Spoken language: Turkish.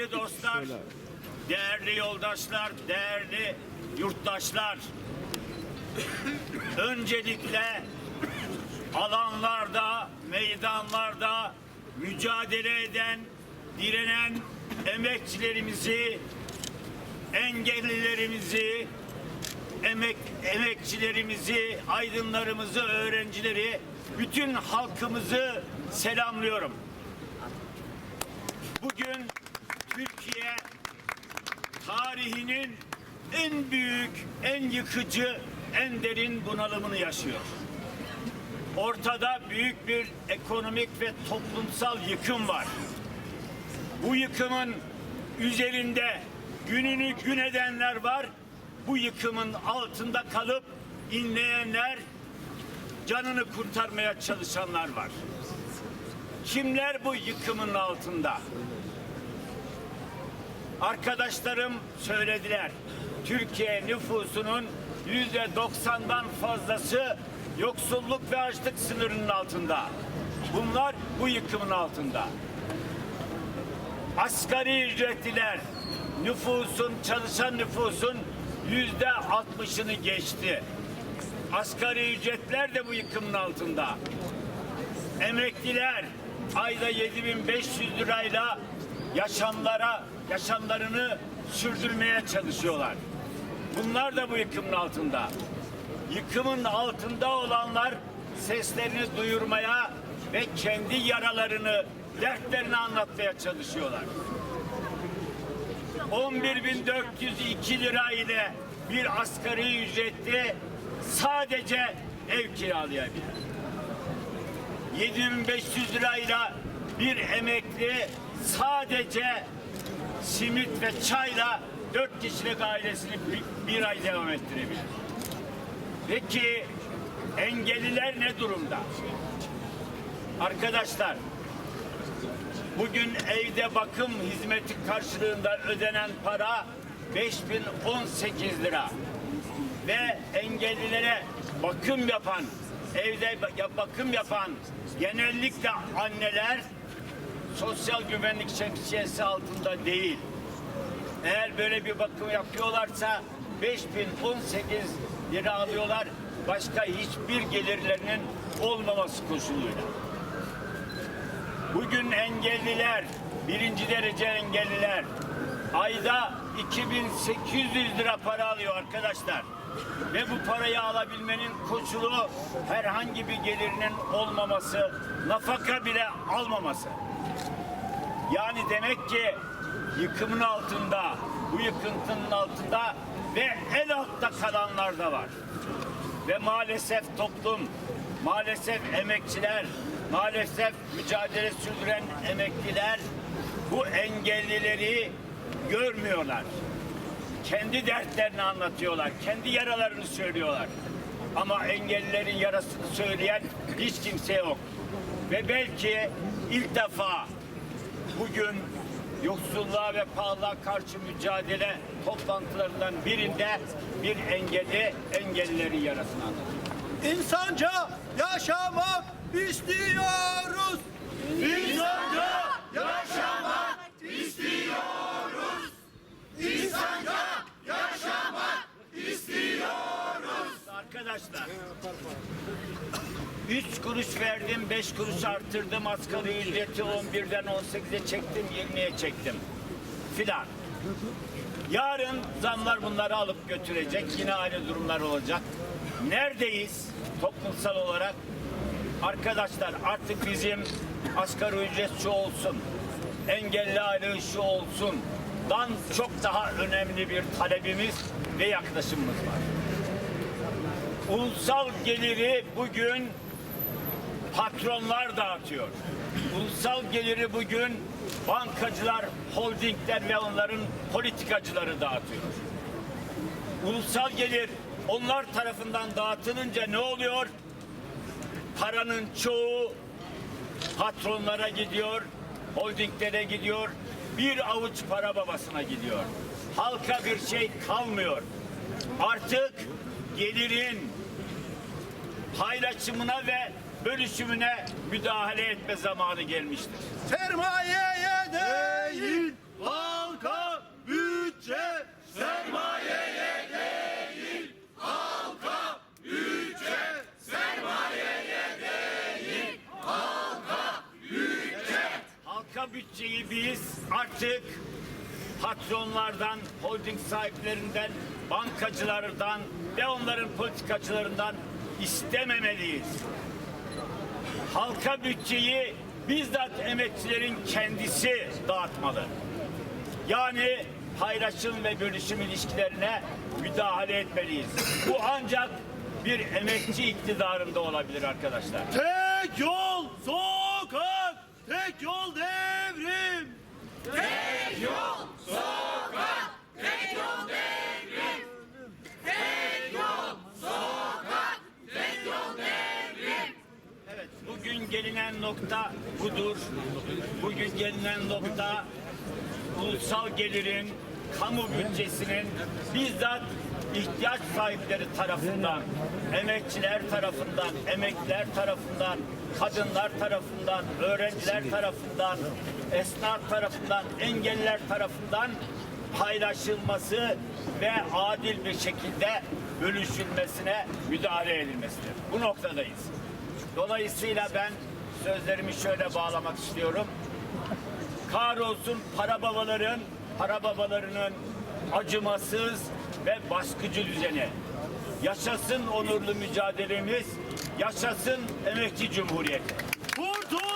Değerli dostlar, değerli yoldaşlar, değerli yurttaşlar. Öncelikle alanlarda, meydanlarda mücadele eden, direnen emekçilerimizi, engellilerimizi, emek emekçilerimizi, aydınlarımızı, öğrencileri, bütün halkımızı selamlıyorum. Bugün Türkiye tarihinin en büyük, en yıkıcı, en derin bunalımını yaşıyor. Ortada büyük bir ekonomik ve toplumsal yıkım var. Bu yıkımın üzerinde gününü gün edenler var. Bu yıkımın altında kalıp inleyenler, canını kurtarmaya çalışanlar var. Kimler bu yıkımın altında? Arkadaşlarım söylediler. Türkiye nüfusunun yüzde doksandan fazlası yoksulluk ve açlık sınırının altında. Bunlar bu yıkımın altında. Asgari ücretliler nüfusun, çalışan nüfusun yüzde altmışını geçti. Asgari ücretler de bu yıkımın altında. Emekliler ayda 7500 lirayla yaşamlara, yaşamlarını sürdürmeye çalışıyorlar. Bunlar da bu yıkımın altında. Yıkımın altında olanlar seslerini duyurmaya ve kendi yaralarını, dertlerini anlatmaya çalışıyorlar. 11.402 lira ile bir asgari ücretli sadece ev kiralayabilir. 7500 lirayla bir emekli sadece simit ve çayla dört kişilik ailesini bir, bir ay devam ettirebilir. Peki engelliler ne durumda? Arkadaşlar bugün evde bakım hizmeti karşılığında ödenen para 5018 lira ve engellilere bakım yapan evde ba- bakım yapan genellikle anneler sosyal güvenlik şemsiyesi altında değil. Eğer böyle bir bakım yapıyorlarsa 5018 lira alıyorlar. Başka hiçbir gelirlerinin olmaması koşuluyla. Bugün engelliler, birinci derece engelliler ayda 2800 lira para alıyor arkadaşlar. Ve bu parayı alabilmenin koşulu herhangi bir gelirinin olmaması, nafaka bile almaması. Yani demek ki yıkımın altında, bu yıkıntının altında ve el altta kalanlar da var. Ve maalesef toplum, maalesef emekçiler, maalesef mücadele sürdüren emekliler bu engellileri görmüyorlar. Kendi dertlerini anlatıyorlar, kendi yaralarını söylüyorlar. Ama engellilerin yarasını söyleyen hiç kimse yok. Ve belki ilk defa bugün yoksulluğa ve pahalılığa karşı mücadele toplantılarından birinde bir engelli engellilerin yarasını anlatıyor. İnsanca yaşamak istiyoruz. İnsanca yaşamak istiyoruz. İnsanca yaşamak istiyoruz. Arkadaşlar üç kuruş verdim, beş kuruş arttırdım, asgari ücreti 11'den 18'e çektim, 20'ye çektim filan. Yarın zamlar bunları alıp götürecek, yine aynı durumlar olacak. Neredeyiz toplumsal olarak? Arkadaşlar artık bizim asgari ücret şu olsun, engelli aylığı şu olsun, dan çok daha önemli bir talebimiz ve yaklaşımımız var. Ulusal geliri bugün patronlar dağıtıyor. Ulusal geliri bugün bankacılar, holdingler ve onların politikacıları dağıtıyor. Ulusal gelir onlar tarafından dağıtılınca ne oluyor? Paranın çoğu patronlara gidiyor, holdinglere gidiyor, bir avuç para babasına gidiyor. Halka bir şey kalmıyor. Artık gelirin paylaşımına ve bölüşümüne müdahale etme zamanı gelmiştir. Sermayeye değil, var sermayeye değil, halka, ülke, sermayeye değil, halka, ülke. Halka bütçeyi biz artık patronlardan, holding sahiplerinden, bankacılardan ve onların politikacılarından istememeliyiz. Halka bütçeyi bizzat emekçilerin kendisi dağıtmalı. Yani paylaşım ve bölüşüm ilişkilerine müdahale etmeliyiz. Bu ancak bir emekçi iktidarında olabilir arkadaşlar. Tek yol sokak, tek yol devrim. Tek yol sokak, tek yol devrim. Tek yol sokak, tek yol devrim. Evet, bugün gelinen nokta budur. Bugün gelinen nokta ulusal gelirin, kamu bütçesinin bizzat ihtiyaç sahipleri tarafından, emekçiler tarafından, emekliler tarafından, kadınlar tarafından, öğrenciler tarafından, esnaf tarafından, engelliler tarafından paylaşılması ve adil bir şekilde bölüşülmesine müdahale edilmesidir. Bu noktadayız. Dolayısıyla ben sözlerimi şöyle bağlamak istiyorum. Kahrolsun para babaların, para babalarının acımasız ve baskıcı düzeni. Yaşasın onurlu mücadelemiz, yaşasın emekçi cumhuriyeti.